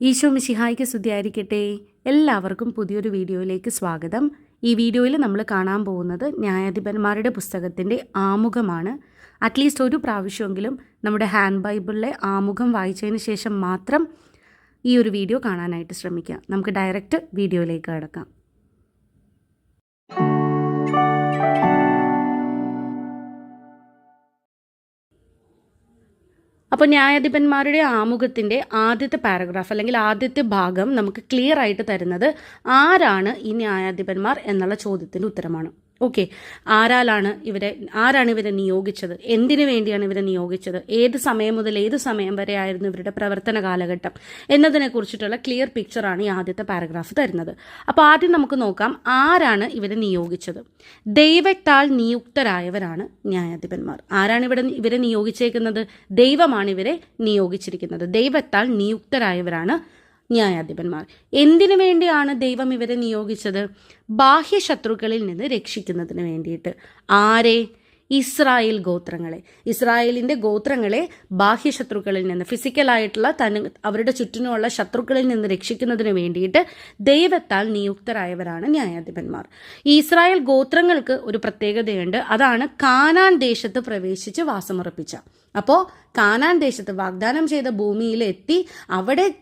ഈശോ മിശിഹായ്ക്ക് സ്തുതിയായിരിക്കട്ടെ. എല്ലാവർക്കും പുതിയൊരു വീഡിയോയിലേക്ക് സ്വാഗതം. ഈ വീഡിയോയിൽ നമ്മൾ കാണാൻ പോകുന്നത് ന്യായാധിപന്മാരുടെ പുസ്തകത്തിന്റെ ആമുഖമാണ്. അറ്റ്ലീസ്റ്റ് ഒരു പ്രാവശ്യമെങ്കിലും നമ്മുടെ ഹാൻഡ് ബൈബിളിലെ ആമുഖം വായിച്ചതിന് ശേഷം മാത്രം ഈ ഒരു വീഡിയോ കാണാനായിട്ട് ശ്രമിക്കുക. നമുക്ക് ഡയറക്റ്റ് വീഡിയോയിലേക്ക് കിടക്കാം. അപ്പോൾ ന്യായാധിപന്മാരുടെ ആമുഖത്തിന്റെ ആദ്യത്തെ പാരഗ്രാഫ് അല്ലെങ്കിൽ ആദ്യത്തെ ഭാഗം നമുക്ക് ക്ലിയർ ആയിട്ട് തരുന്നത് ആരാണ് ഈ ന്യായാധിപന്മാർ എന്നുള്ള ചോദ്യത്തിന്റെ ഉത്തരമാണ്. ഓക്കെ. ആരാലാണ് ഇവരെ ആരാണ് ഇവരെ നിയോഗിച്ചത്? എന്തിനു വേണ്ടിയാണ് ഇവരെ നിയോഗിച്ചത്? ഏത് സമയം മുതൽ ഏത് സമയം വരെ ആയിരുന്നു ഇവരുടെ പ്രവർത്തന കാലഘട്ടം? എന്നതിനെ കുറിച്ചിട്ടുള്ള ക്ലിയർ പിക്ചറാണ് ഈ ആദ്യത്തെ പാരഗ്രാഫ് തരുന്നത്. അപ്പോൾ ആദ്യം നമുക്ക് നോക്കാം ആരാണ് ഇവരെ നിയോഗിച്ചത്. ദൈവത്താൽ നിയുക്തരായവരാണ് ന്യായാധിപന്മാർ. ആരാണ് ഇവിടെ ഇവരെ നിയോഗിച്ചേക്കുന്നത്? ദൈവമാണ് ഇവരെ നിയോഗിച്ചിരിക്കുന്നത്. ദൈവത്താൽ നിയുക്തരായവരാണ് ന്യായാധിപന്മാർ. എന്തിനു വേണ്ടിയാണ് ദൈവം ഇവരെ നിയോഗിച്ചത്? ബാഹ്യ ശത്രുക്കളിൽ നിന്ന് രക്ഷിക്കുന്നതിന് വേണ്ടിയിട്ട്. ആരെ? ഇസ്രായേൽ ഗോത്രങ്ങളെ. ഇസ്രായേലിന്റെ ഗോത്രങ്ങളെ ബാഹ്യ ശത്രുക്കളിൽ നിന്ന് ഫിസിക്കലായിട്ടുള്ള തന് അവരുടെ ചുറ്റിനുമുള്ള ശത്രുക്കളിൽ നിന്ന് രക്ഷിക്കുന്നതിന് വേണ്ടിയിട്ട് ദൈവത്താൽ നിയുക്തരായവരാണ് ന്യായാധിപന്മാർ. ഈ ഇസ്രായേൽ ഗോത്രങ്ങൾക്ക് ഒരു പ്രത്യേകതയുണ്ട്. അതാണ് കാനാൻ ദേശത്ത് പ്രവേശിച്ച് വാസമുറപ്പിച്ച. അപ്പോൾ കാനാൻ ദേശത്ത് വാഗ്ദാനം ചെയ്ത ഭൂമിയിൽ എത്തി അവിടെ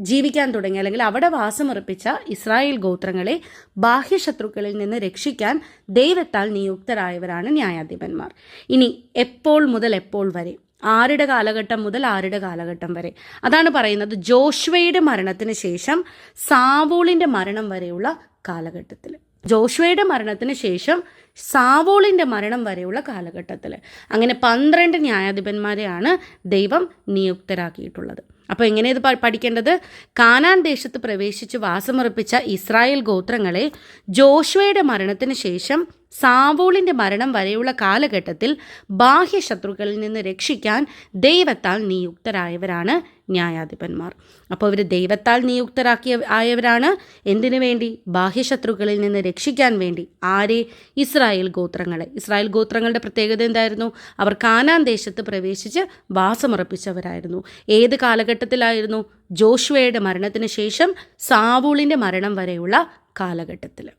ജീവിക്കാൻ തുടങ്ങി അല്ലെങ്കിൽ അവിടെ വാസമുറപ്പിച്ച ഇസ്രായേൽ ഗോത്രങ്ങളെ ബാഹ്യ ശത്രുക്കളിൽ നിന്ന് രക്ഷിക്കാൻ ദൈവത്താൽ നിയുക്തരായവരാണ് ന്യായാധിപന്മാർ. ഇനി എപ്പോൾ മുതൽ എപ്പോൾ വരെ? ആരുടെ കാലഘട്ടം മുതൽ ആരുടെ കാലഘട്ടം വരെ? അതാണ് പറയുന്നത് ജോഷ്വയുടെ മരണത്തിന് ശേഷം സാവോളിന്റെ മരണം വരെയുള്ള കാലഘട്ടത്തിൽ. ജോഷ്വയുടെ മരണത്തിന് ശേഷം സാവോളിന്റെ മരണം വരെയുള്ള കാലഘട്ടത്തിൽ. അങ്ങനെ പന്ത്രണ്ട് ന്യായാധിപന്മാരെയാണ് ദൈവം നിയുക്തരാക്കിയിട്ടുള്ളത്. അപ്പോൾ എങ്ങനെ ഇത് പഠിക്കേണ്ടത്? കാനാൻ ദേശത്ത് പ്രവേശിച്ച് വാസമുറപ്പിച്ച ഇസ്രായേൽ ഗോത്രങ്ങളെ ജോഷുവയുടെ മരണത്തിന് ശേഷം സാവോളിന്റെ മരണം വരെയുള്ള കാലഘട്ടത്തിൽ ബാഹ്യ ശത്രുക്കളിൽ നിന്ന് രക്ഷിക്കാൻ ദൈവത്താൽ നിയുക്തരായവരാണ് ന്യായാധിപന്മാർ. അപ്പോൾ അവർ ദൈവത്താൽ നിയുക്തരാക്കിയ ആയവരാണ്. എന്തിനു വേണ്ടി? ബാഹ്യശത്രുക്കളിൽ നിന്ന് രക്ഷിക്കാൻ വേണ്ടി. ആരെ? ഇസ്രായേൽ ഗോത്രങ്ങളെ. ഇസ്രായേൽ ഗോത്രങ്ങളുടെ പ്രത്യേകത എന്തായിരുന്നു? അവർ കാനാൻ ദേശത്ത് പ്രവേശിച്ച് വാസമുറപ്പിച്ചവരായിരുന്നു. ഏത് കാലഘട്ടത്തിലായിരുന്നു? ജോഷുവയുടെ മരണത്തിന് ശേഷം സാവൂളിന്റെ മരണം വരെയുള്ള കാലഘട്ടത്തിൽ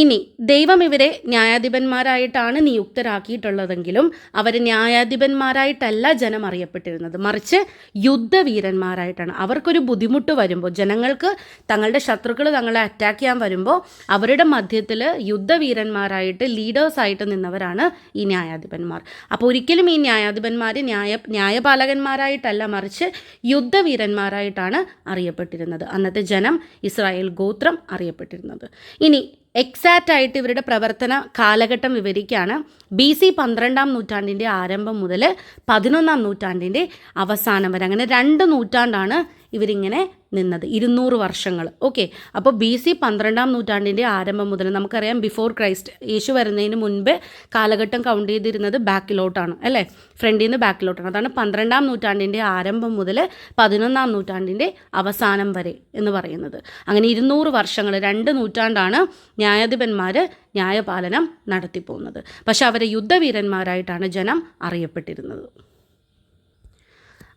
ഇനി ദൈവം ഇവരെ ന്യായാധിപന്മാരായിട്ടാണ് നിയുക്തരാക്കിയിട്ടുള്ളതെങ്കിലും അവർ ന്യായാധിപന്മാരായിട്ടല്ല ജനം അറിയപ്പെട്ടിരുന്നത് മറിച്ച് യുദ്ധവീരന്മാരായിട്ടാണ്. അവർക്കൊരു ബുദ്ധിമുട്ട് വരുമ്പോൾ ജനങ്ങൾക്ക് തങ്ങളുടെ ശത്രുക്കൾ തങ്ങളെ അറ്റാക്ക് ചെയ്യാൻ വരുമ്പോൾ അവരുടെ മധ്യത്തിൽ യുദ്ധവീരന്മാരായിട്ട് ലീഡേഴ്സായിട്ട് നിന്നവരാണ് ഈ ന്യായാധിപന്മാർ. അപ്പോൾ ഒരിക്കലും ഈ ന്യായാധിപന്മാർ ന്യായ ന്യായപാലകന്മാരായിട്ടല്ല മറിച്ച് യുദ്ധവീരന്മാരായിട്ടാണ് അറിയപ്പെട്ടിരുന്നത്. അന്നത്തെ ജനം ഇസ്രായേൽ ഗോത്രം അറിയപ്പെട്ടിരുന്നത്. ഇനി എക്സാക്റ്റ് ആയിട്ട് ഇവരുടെ പ്രവർത്തന കാലഘട്ടം വിവരിക്കുകയാണ്. ബി സി പന്ത്രണ്ടാം നൂറ്റാണ്ടിന്റെ ആരംഭം മുതൽ പതിനൊന്നാം നൂറ്റാണ്ടിന്റെ അവസാനം വരെ. അങ്ങനെ രണ്ട് നൂറ്റാണ്ടാണ് ഇവരിങ്ങനെ നിന്നത്. ഇരുന്നൂറ് വർഷങ്ങൾ ഓക്കെ. അപ്പോൾ ബി സി പന്ത്രണ്ടാം നൂറ്റാണ്ടിന്റെ ആരംഭം മുതൽ നമുക്കറിയാം ബിഫോർ ക്രൈസ്റ്റ് യേശു വരുന്നതിന് മുൻപ് കാലഘട്ടം കൗണ്ട് ചെയ്തിരുന്നത് ബാക്കിലോട്ടാണ് അല്ലേ? ഫ്രണ്ടിൽ നിന്ന് ബാക്കിലോട്ടാണ്. അതാണ് പന്ത്രണ്ടാം നൂറ്റാണ്ടിന്റെ ആരംഭം മുതൽ പതിനൊന്നാം നൂറ്റാണ്ടിന്റെ അവസാനം വരെ എന്ന് പറയുന്നത്. അങ്ങനെ ഇരുന്നൂറ് വർഷങ്ങൾ രണ്ട് നൂറ്റാണ്ടാണ് ന്യായാധിപന്മാർ ന്യായപാലനം നടത്തിപ്പോകുന്നത്. പക്ഷെ അവരെ യുദ്ധവീരന്മാരായിട്ടാണ് ജനം അറിയപ്പെട്ടിരുന്നത്.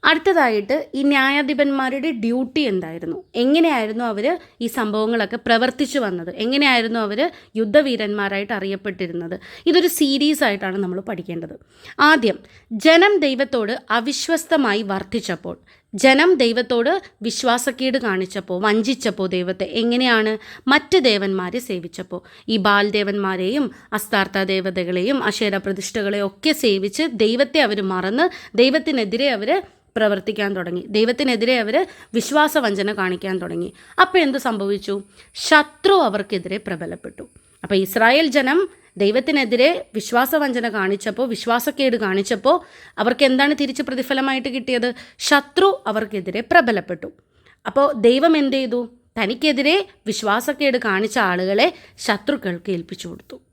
അടുത്തതായിട്ട് ഈ ന്യായാധിപന്മാരുടെ ഡ്യൂട്ടി എന്തായിരുന്നു? എങ്ങനെയായിരുന്നു അവർ ഈ സംഭവങ്ങളൊക്കെ പ്രവർത്തിച്ചു വന്നത്? എങ്ങനെയായിരുന്നു അവർ യുദ്ധവീരന്മാരായിട്ട് അറിയപ്പെട്ടിരുന്നത്? ഇതൊരു സീരീസ് ആയിട്ടാണ് നമ്മൾ പഠിക്കേണ്ടത്. ആദ്യം ജനം ദൈവത്തോട് അവിശ്വസ്തമായി വർദ്ധിച്ചപ്പോൾ ജനം ദൈവത്തോട് വിശ്വാസക്കേട് കാണിച്ചപ്പോൾ വഞ്ചിച്ചപ്പോൾ ദൈവത്തെ എങ്ങനെയാണ് മറ്റ് ദേവന്മാരെ സേവിച്ചപ്പോൾ ഈ ബാൽദേവന്മാരെയും അസ്താർത്ഥ ദേവതകളെയും അശേര പ്രതിഷ്ഠകളെയും ഒക്കെ സേവിച്ച് ദൈവത്തെ അവർ മറന്ന് ദൈവത്തിനെതിരെ അവർ പ്രവർത്തിക്കാൻ തുടങ്ങി. ദൈവത്തിനെതിരെ അവർ വിശ്വാസവഞ്ചന കാണിക്കാൻ തുടങ്ങി. അപ്പോൾ എന്ത് സംഭവിച്ചു? ശത്രു അവർക്കെതിരെ പ്രബലപ്പെട്ടു. അപ്പോൾ ഇസ്രായേൽ ജനം ദൈവത്തിനെതിരെ വിശ്വാസവഞ്ചന കാണിച്ചപ്പോൾ വിശ്വാസക്കേട് കാണിച്ചപ്പോൾ അവർക്ക് എന്താണ് തിരിച്ച് പ്രതിഫലമായിട്ട് കിട്ടിയത്? ശത്രു അവർക്കെതിരെ പ്രബലപ്പെട്ടു. അപ്പോൾ ദൈവം എന്ത് ചെയ്തു? തനിക്കെതിരെ വിശ്വാസക്കേട് കാണിച്ച ആളുകളെ ശത്രുക്കൾക്ക് ഏൽപ്പിച്ചു കൊടുത്തു.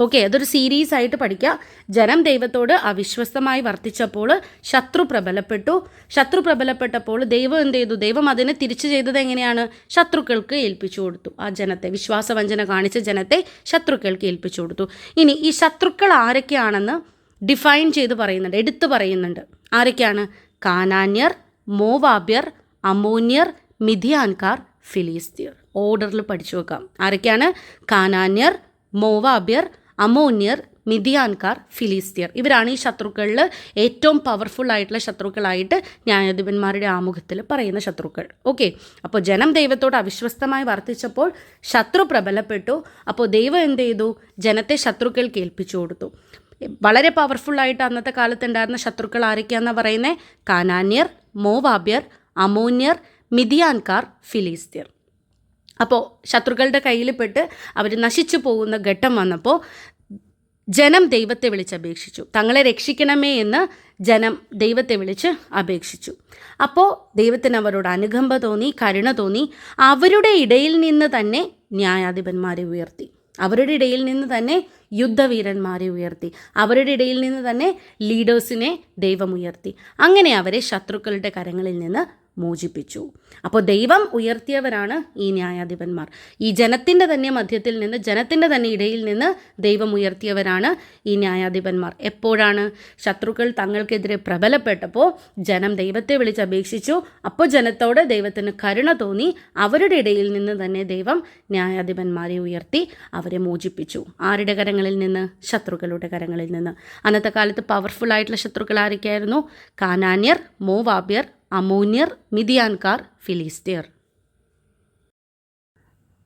ഓക്കെ അതൊരു സീരീസ് ആയിട്ട് പഠിക്കുക ജനം ദൈവത്തോട് അവിശ്വസ്തമായി വർത്തിച്ചപ്പോൾ ശത്രു പ്രബലപ്പെട്ടു. ശത്രു പ്രബലപ്പെട്ടപ്പോൾ ദൈവം എന്ത് ചെയ്തു? ദൈവം അതിനെ തിരിച്ചു ചെയ്തത് എങ്ങനെയാണ്? ശത്രുക്കൾക്ക് ഏൽപ്പിച്ചു കൊടുത്തു. ആ ജനത്തെ വിശ്വാസവഞ്ചന കാണിച്ച ജനത്തെ ശത്രുക്കൾക്ക് ഏൽപ്പിച്ചു കൊടുത്തു. ഇനി ഈ ശത്രുക്കൾ ആരൊക്കെയാണെന്ന് ഡിഫൈൻ ചെയ്ത് പറയുന്നുണ്ട് എടുത്തു പറയുന്നുണ്ട്. ആരൊക്കെയാണ്? കാനാന്യർ മോവാബ്യർ അമോന്യർ മിഥിയാൻകാർ ഫിലിസ്തീർ. ഓർഡറിൽ പഠിച്ചു വെക്കാം. ആരൊക്കെയാണ്? കാനാന്യർ മോവാബ്യർ അമോന്യർ മിതിയാൻകാർ ഫിലിസ്തീർ ഇവരാണ് ഈ ശത്രുക്കളിൽ ഏറ്റവും പവർഫുൾ ആയിട്ടുള്ള ശത്രുക്കളായിട്ട് ന്യായാധിപന്മാരുടെ ആമുഖത്തിൽ പറയുന്ന ശത്രുക്കൾ. ഓക്കെ അപ്പോൾ ജനം ദൈവത്തോട് അവിശ്വസ്തമായി വർത്തിച്ചപ്പോൾ ശത്രു പ്രബലപ്പെട്ടു. അപ്പോൾ ദൈവം എന്ത് ചെയ്തു? ജനത്തെ ശത്രുക്കൾ ഏൽപ്പിച്ചു കൊടുത്തു. വളരെ പവർഫുള്ളായിട്ട് അന്നത്തെ കാലത്ത് ഉണ്ടായിരുന്ന ശത്രുക്കൾ ആരൊക്കെയാണെന്ന് പറയുന്നത് കാനാന്യർ മോവാബ്യർ അമോന്യർ മിതിയാൻകാർ ഫിലിസ്തീർ അപ്പോൾ ശത്രുക്കളുടെ കയ്യിൽപ്പെട്ട് അവർ നശിച്ചു പോകുന്ന ഘട്ടം വന്നപ്പോൾ ജനം ദൈവത്തെ വിളിച്ചപേക്ഷിച്ചു തങ്ങളെ രക്ഷിക്കണമേ എന്ന് ജനം ദൈവത്തെ വിളിച്ച് അപേക്ഷിച്ചു. അപ്പോൾ ദൈവത്തിന് അവരോട് അനുകമ്പ തോന്നി കരുണ തോന്നി. അവരുടെ ഇടയിൽ നിന്ന് തന്നെ ന്യായാധിപന്മാരെ ഉയർത്തി. അവരുടെ ഇടയിൽ നിന്ന് തന്നെ യുദ്ധവീരന്മാരെ ഉയർത്തി. അവരുടെ ഇടയിൽ നിന്ന് തന്നെ ലീഡേഴ്സിനെ ദൈവം ഉയർത്തി. അങ്ങനെ അവരെ ശത്രുക്കളുടെ കരങ്ങളിൽ നിന്ന് മോചിപ്പിച്ചു. അപ്പോൾ ദൈവം ഉയർത്തിയവരാണ് ഈ ന്യായാധിപന്മാർ. ഈ ജനത്തിന്റെ തന്നെ മധ്യത്തിൽ നിന്ന് ജനത്തിന്റെ തന്നെ ഇടയിൽ നിന്ന് ദൈവം ഉയർത്തിയവരാണ് ഈ ന്യായാധിപന്മാർ. എപ്പോഴാണ്? ശത്രുക്കൾ തങ്ങൾക്കെതിരെ പ്രബലപ്പെട്ടപ്പോൾ ജനം ദൈവത്തെ വിളിച്ചപേക്ഷിച്ചു അപ്പോൾ ജനത്തോട് ദൈവത്തിന് കരുണ തോന്നി. അവരുടെ ഇടയിൽ നിന്ന് തന്നെ ദൈവം ന്യായാധിപന്മാരെ ഉയർത്തി അവരെ മോചിപ്പിച്ചു. ആരുടെ കരങ്ങളിൽ നിന്ന്? ശത്രുക്കളുടെ കരങ്ങളിൽ നിന്ന്. അന്നത്തെ കാലത്ത് പവർഫുൾ ആയിട്ടുള്ള ശത്രുക്കൾ ആരൊക്കെയായിരുന്നു? കാനാന്യർ മോവാബ്യർ അമോന്യർ മിതിയാൻകാർ ഫിലിസ്തീർ.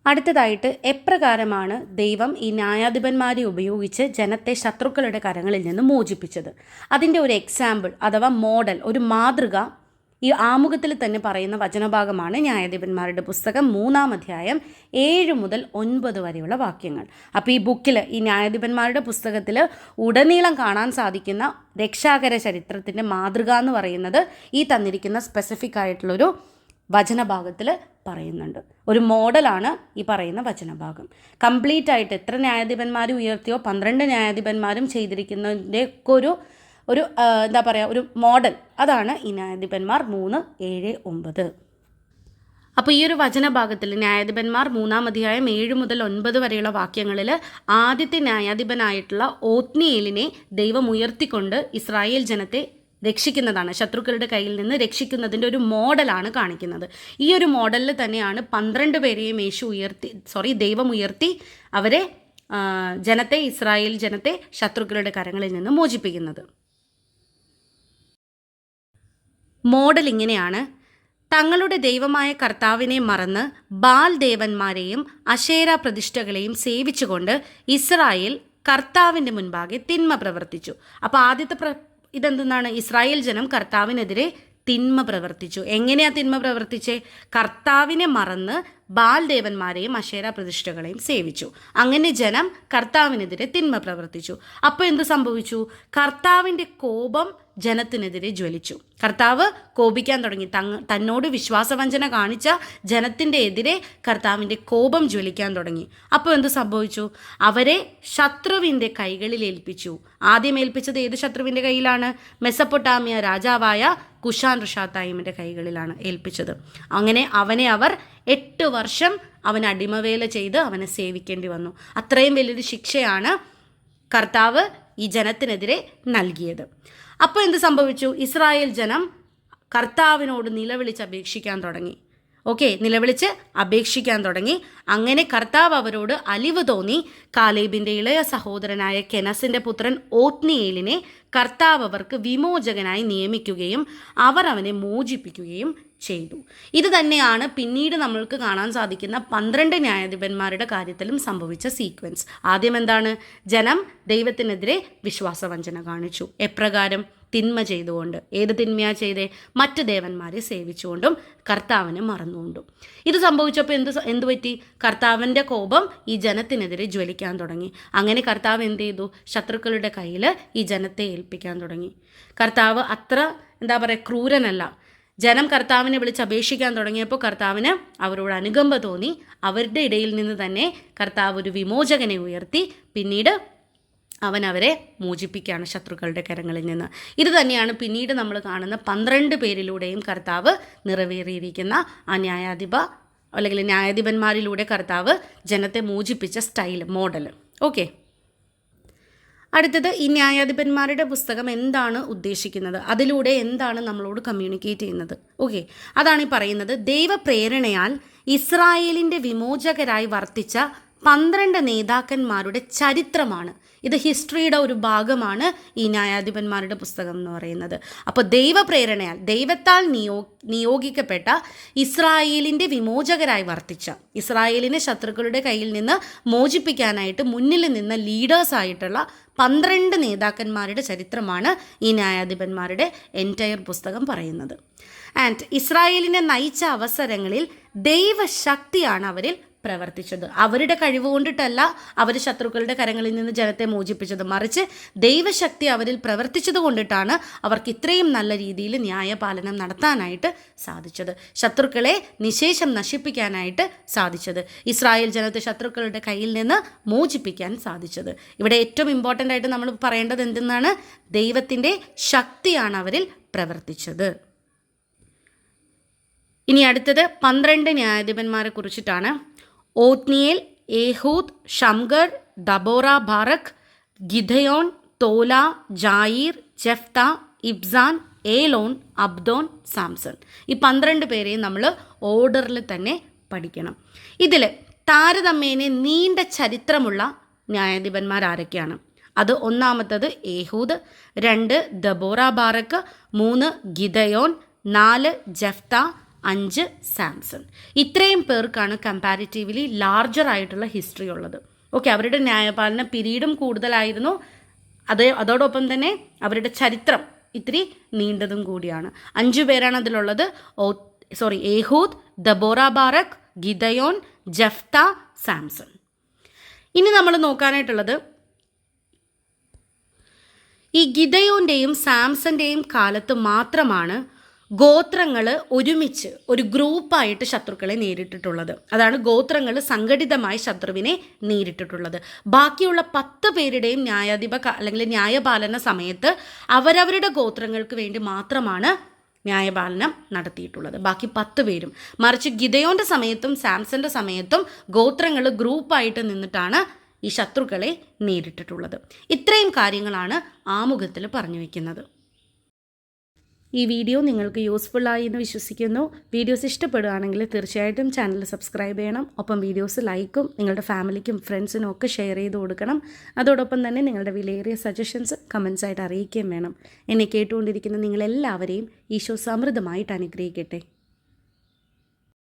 അടുത്തതായിട്ട് എപ്രകാരമാണ് ദൈവം ഈ ന്യായാധിപന്മാരെ ഉപയോഗിച്ച് ജനത്തെ ശത്രുക്കളുടെ കരങ്ങളിൽ നിന്ന് മോചിപ്പിച്ചത്? അതിന്റെ ഒരു എക്സാമ്പിൾ അഥവാ മോഡൽ ഒരു മാതൃക ഈ ആമുഖത്തിൽ തന്നെ പറയുന്ന വചനഭാഗമാണ് ന്യായാധിപന്മാരുടെ പുസ്തകം മൂന്നാം അധ്യായം ഏഴ് മുതൽ ഒൻപത് വരെയുള്ള വാക്യങ്ങൾ. അപ്പോൾ ഈ ബുക്കിൽ ഈ ന്യായാധിപന്മാരുടെ പുസ്തകത്തിൽ ഉടനീളം കാണാൻ സാധിക്കുന്ന രക്ഷാകര ചരിത്രത്തിന്റെ മാതൃക എന്ന് പറയുന്നത് ഈ തന്നിരിക്കുന്ന സ്പെസിഫിക് ആയിട്ടുള്ളൊരു വചനഭാഗത്തിൽ പറയുന്നുണ്ട്. ഒരു മോഡലാണ് ഈ പറയുന്ന വചനഭാഗം. കംപ്ലീറ്റ് ആയിട്ട് എത്ര ന്യായാധിപന്മാർ ഉയർത്തിയോ പന്ത്രണ്ട് ന്യായാധിപന്മാരും ചെയ്തിരിക്കുന്നതിന്റെയൊക്കെ ഒരു ഒരു എന്താ പറയുക ഒരു മോഡൽ. അതാണ് ഈ ന്യായാധിപന്മാർ മൂന്ന് ഏഴ് ഒമ്പത്. അപ്പോൾ ഈ ഒരു വചനഭാഗത്തിൽ ന്യായാധിപന്മാർ മൂന്നാം അധ്യായം ഏഴ് മുതൽ ഒൻപത് വരെയുള്ള വാക്യങ്ങളിൽ ആദ്യത്തെ ന്യായാധിപനായിട്ടുള്ള ഓത്നിയേലിനെ ദൈവം ഉയർത്തിക്കൊണ്ട് ഇസ്രായേൽ ജനത്തെ രക്ഷിക്കുന്നതാണ് ശത്രുക്കളുടെ കയ്യിൽ നിന്ന് രക്ഷിക്കുന്നതിന്റെ ഒരു മോഡലാണ് കാണിക്കുന്നത്. ഈ ഒരു മോഡലിൽ തന്നെയാണ് പന്ത്രണ്ട് പേരെയും യേശു ഉയർത്തി സോറി ദൈവം ഉയർത്തി അവരെ ജനത്തെ ഇസ്രായേൽ ജനത്തെ ശത്രുക്കളുടെ കരങ്ങളിൽ നിന്ന് മോചിപ്പിക്കുന്നത്. മോഡൽ ഇങ്ങനെയാണ്. തങ്ങളുടെ ദൈവമായ കർത്താവിനെ മറന്ന് ബാൽ ദേവന്മാരെയും അശേര പ്രതിഷ്ഠകളെയും സേവിച്ചുകൊണ്ട് ഇസ്രായേൽ കർത്താവിന്റെ മുൻപാകെ തിന്മ പ്രവർത്തിച്ചു. അപ്പോൾ ആദ്യത്തെ പ്ര ഇതെന്തെന്നാണ്? ഇസ്രായേൽ ജനം കർത്താവിനെതിരെ തിന്മ പ്രവർത്തിച്ചു. എങ്ങനെയാ തിന്മ പ്രവർത്തിച്ചേ? കർത്താവിനെ മറന്ന് ബാൽ ദേവന്മാരെയും അശേര പ്രതിഷ്ഠകളെയും സേവിച്ചു. അങ്ങനെ ജനം കർത്താവിനെതിരെ തിന്മ പ്രവർത്തിച്ചു. അപ്പോൾ എന്ത് സംഭവിച്ചു? കർത്താവിന്റെ കോപം ജനത്തിനെതിരെ ജ്വലിച്ചു. കർത്താവ് കോപിക്കാൻ തുടങ്ങി. തന്നോട് വിശ്വാസവഞ്ചന കാണിച്ച ജനത്തിന്റെ എതിരെ കർത്താവിന്റെ കോപം ജ്വലിക്കാൻ തുടങ്ങി. അപ്പോൾ എന്ത് സംഭവിച്ചു? അവരെ ശത്രുവിന്റെ കൈകളിൽ ഏൽപ്പിച്ചു. ആദ്യം ഏൽപ്പിച്ചത് ഏത് ശത്രുവിന്റെ കയ്യിലാണ്? മെസ്സപ്പൊട്ടാമിയ രാജാവായ കുഷാൻ റുഷാത്തായിമിന്റെ കൈകളിലാണ് ഏൽപ്പിച്ചത്. അങ്ങനെ അവനെ അവർ എട്ട് വർഷം അവൻ അടിമവേല ചെയ്ത് അവനെ സേവിക്കേണ്ടി വന്നു. അത്രയും വലിയൊരു ശിക്ഷയാണ് കർത്താവ് ഈ ജനത്തിനെതിരെ നൽകിയത്. അപ്പോൾ എന്ത് സംഭവിച്ചു? ഇസ്രായേൽ ജനം കർത്താവിനോട് നിലവിളിച്ച് അപേക്ഷിക്കാൻ തുടങ്ങി. ഓക്കെ നിലവിളിച്ച് അപേക്ഷിക്കാൻ തുടങ്ങി. അങ്ങനെ കർത്താവ് അവരോട് അലിവ് തോന്നി. കാലേബിന്റെ ഇളയ സഹോദരനായ കെനസിന്റെ പുത്രൻ ഓത്നിയേലിനെ കർത്താവ് അവർക്ക് വിമോചകനായി നിയമിക്കുകയും അവർ അവനെ മോചിപ്പിക്കുകയും ചെയ്തു. ഇത് തന്നെയാണ് പിന്നീട് നമ്മൾക്ക് കാണാൻ സാധിക്കുന്ന പന്ത്രണ്ട് ന്യായാധിപന്മാരുടെ കാര്യത്തിലും സംഭവിച്ച സീക്വൻസ് ആദ്യം എന്താണ്? ജനം ദൈവത്തിനെതിരെ വിശ്വാസവഞ്ചന കാണിച്ചു. എപ്രകാരം? തിന്മ ചെയ്തുകൊണ്ട്. ഏത് തിന്മയാ ചെയ്തേ? മറ്റ് ദേവന്മാരെ സേവിച്ചുകൊണ്ടും കർത്താവിനെ മറന്നുകൊണ്ടും. ഇത് സംഭവിച്ചപ്പോൾ എന്ത് എന്തു പറ്റി? കർത്താവിന്റെ കോപം ഈ ജനത്തിനെതിരെ ജ്വലിക്കാൻ തുടങ്ങി. അങ്ങനെ കർത്താവ് എന്ത് ചെയ്തു? ശത്രുക്കളുടെ കയ്യിൽ ഈ ജനത്തെ ഏൽപ്പിക്കാൻ തുടങ്ങി. കർത്താവ് അത്ര എന്താ പറയുക ക്രൂരനല്ല. ജനം കർത്താവിനെ വിളിച്ച് അപേക്ഷിക്കാൻ തുടങ്ങിയപ്പോൾ കർത്താവിന് അവരോട് അനുകമ്പ തോന്നി. അവരുടെ ഇടയിൽ നിന്ന് തന്നെ കർത്താവ് ഒരു വിമോചകനെ ഉയർത്തി. പിന്നീട് അവൻ അവരെ മോചിപ്പിക്കുകയാണ് ശത്രുക്കളുടെ കരങ്ങളിൽ നിന്ന്. ഇത് തന്നെയാണ് പിന്നീട് നമ്മൾ കാണുന്ന പന്ത്രണ്ട് പേരിലൂടെയും കർത്താവ് നിറവേറിയിരിക്കുന്ന ആ ന്യായാധിപ അല്ലെങ്കിൽ ന്യായാധിപന്മാരിലൂടെ കർത്താവ് ജനത്തെ മോചിപ്പിച്ച സ്റ്റൈൽ മോഡൽ. ഓക്കെ? അടുത്തത് ഈ ന്യായാധിപന്മാരുടെ പുസ്തകം എന്താണ് ഉദ്ദേശിക്കുന്നത്? അതിലൂടെ എന്താണ് നമ്മളോട് കമ്മ്യൂണിക്കേറ്റ് ചെയ്യുന്നത്? ഓക്കെ അതാണ് ഈ പറയുന്നത്. ദൈവപ്രേരണയാൽ ഇസ്രായേലിന്റെ വിമോചകരായി വർത്തിച്ച പന്ത്രണ്ട് നേതാക്കന്മാരുടെ ചരിത്രമാണ്. ഇത് ഹിസ്റ്ററിയുടെ ഒരു ഭാഗമാണ് ഈ ന്യായാധിപന്മാരുടെ പുസ്തകം എന്ന് പറയുന്നത്. അപ്പോൾ ദൈവപ്രേരണയാൽ ദൈവത്താൽ നിയോ നിയോഗിക്കപ്പെട്ട ഇസ്രായേലിന്റെ വിമോചകരായി വർത്തിച്ച ഇസ്രായേലിനെ ശത്രുക്കളുടെ കയ്യിൽ നിന്ന് മോചിപ്പിക്കാനായിട്ട് മുന്നിൽ നിന്ന ലീഡേഴ്സായിട്ടുള്ള പന്ത്രണ്ട് നേതാക്കന്മാരുടെ ചരിത്രമാണ് ഈ ന്യായാധിപന്മാരുടെ എന്റയർ പുസ്തകം പറയുന്നത്. ആൻഡ് ഇസ്രായേലിനെ നയിച്ച അവസരങ്ങളിൽ ദൈവശക്തിയാണ് അവരിൽ പ്രവർത്തിച്ചത്. അവരുടെ കഴിവ് കൊണ്ടിട്ടല്ല അവർ ശത്രുക്കളുടെ കരങ്ങളിൽ നിന്ന് ജനത്തെ മോചിപ്പിച്ചത്. മറിച്ച് ദൈവശക്തി അവരിൽ പ്രവർത്തിച്ചത് കൊണ്ടിട്ടാണ് അവർക്ക് ഇത്രയും നല്ല രീതിയിൽ ന്യായപാലനം നടത്താനായിട്ട് സാധിച്ചത്. ശത്രുക്കളെ നിശേഷം നശിപ്പിക്കാനായിട്ട് സാധിച്ചത്. ഇസ്രായേൽ ജനത്തെ ശത്രുക്കളുടെ കയ്യിൽ നിന്ന് മോചിപ്പിക്കാൻ സാധിച്ചത്. ഇവിടെ ഏറ്റവും ഇമ്പോർട്ടന്റ് ആയിട്ട് നമ്മൾ പറയേണ്ടത് എന്തെന്നാണ്? ദൈവത്തിന്റെ ശക്തിയാണ് അവരിൽ പ്രവർത്തിച്ചത്. ഇനി അടുത്തത് പന്ത്രണ്ട് ന്യായാധിപന്മാരെ കുറിച്ചിട്ടാണ് Othniel Ehud Shamgar Deborah Barak Gideon Tola Jair Jephthah Ibzan Elon Abdon Samson. ഈ പന്ത്രണ്ട് പേരെയും നമ്മൾ ഓർഡറിൽ തന്നെ പഠിക്കണം. ഇതിൽ താരതമ്യേന നീണ്ട ചരിത്രമുള്ള ന്യായാധിപന്മാർ ആരൊക്കെയാണ്? അത് ഒന്നാമത്തത് ഏഹൂദ് രണ്ട് ദബോറ ബാറക്ക് മൂന്ന് ഗിദയോൻ നാല് ജഫ്ത അഞ്ച് സാംസൺ. ഇത്രയും പേർക്കാണ് കമ്പാരിറ്റീവ്ലി ലാർജർ ആയിട്ടുള്ള ഹിസ്റ്ററി ഉള്ളത്. ഓക്കെ അവരുടെ ന്യായപാലന പിരീഡും കൂടുതലായിരുന്നു. അതേ അതോടൊപ്പം തന്നെ അവരുടെ ചരിത്രം ഇത്തിരി നീണ്ടതും കൂടിയാണ്. അഞ്ചു പേരാണ് അതിലുള്ളത്. ഓ sorry Ehud Deborah Barak Gideon Jephthah Samson. ഇനി നമ്മൾ നോക്കാനായിട്ടുള്ളത് ഈ ഗിദയോന്റെയും സാംസന്റെയും കാലത്ത് മാത്രമാണ് ഗോത്രങ്ങൾ ഒരുമിച്ച് ഒരു ഗ്രൂപ്പായിട്ട് ശത്രുക്കളെ നേരിട്ടിട്ടുള്ളത്. അതാണ് ഗോത്രങ്ങൾ സംഘടിതമായി ശത്രുവിനെ നേരിട്ടിട്ടുള്ളത്. ബാക്കിയുള്ള പത്ത് പേരുടെയും ന്യായാധിപ അല്ലെങ്കിൽ ന്യായപാലന സമയത്ത് അവരവരുടെ ഗോത്രങ്ങൾക്ക് വേണ്ടി മാത്രമാണ് ന്യായപാലനം നടത്തിയിട്ടുള്ളത്. ബാക്കി പത്ത് പേരും. മറിച്ച് ഗിതയോന്റെ സമയത്തും സാംസന്റെ സമയത്തും ഗോത്രങ്ങൾ ഗ്രൂപ്പായിട്ട് നിന്നിട്ടാണ് ഈ ശത്രുക്കളെ നേരിട്ടിട്ടുള്ളത്. ഇത്രയും കാര്യങ്ങളാണ് ആമുഖത്തിൽ പറഞ്ഞു വയ്ക്കുന്നത് ഈ വീഡിയോ നിങ്ങൾക്ക് യൂസ്ഫുൾ ആയി എന്ന് വിശ്വസിക്കുന്നു. വീഡിയോസ് ഇഷ്ടപ്പെടുകയാണെങ്കിൽ തീർച്ചയായിട്ടും ചാനൽ സബ്സ്ക്രൈബ് ചെയ്യണം. ഒപ്പം വീഡിയോസ് ലൈക്കും നിങ്ങളുടെ ഫാമിലിക്കും ഫ്രണ്ട്സിനും ഒക്കെ ഷെയർ ചെയ്ത് കൊടുക്കണം. അതോടൊപ്പം തന്നെ നിങ്ങളുടെ വിലയേറിയ സജഷൻസ് കമൻസ് ആയിട്ട് അറിയിക്കുകയും വേണം. എന്നെ കേട്ടുകൊണ്ടിരിക്കുന്ന നിങ്ങളെല്ലാവരെയും ഈശോ സമൃദ്ധമായിട്ട് അനുഗ്രഹിക്കട്ടെ.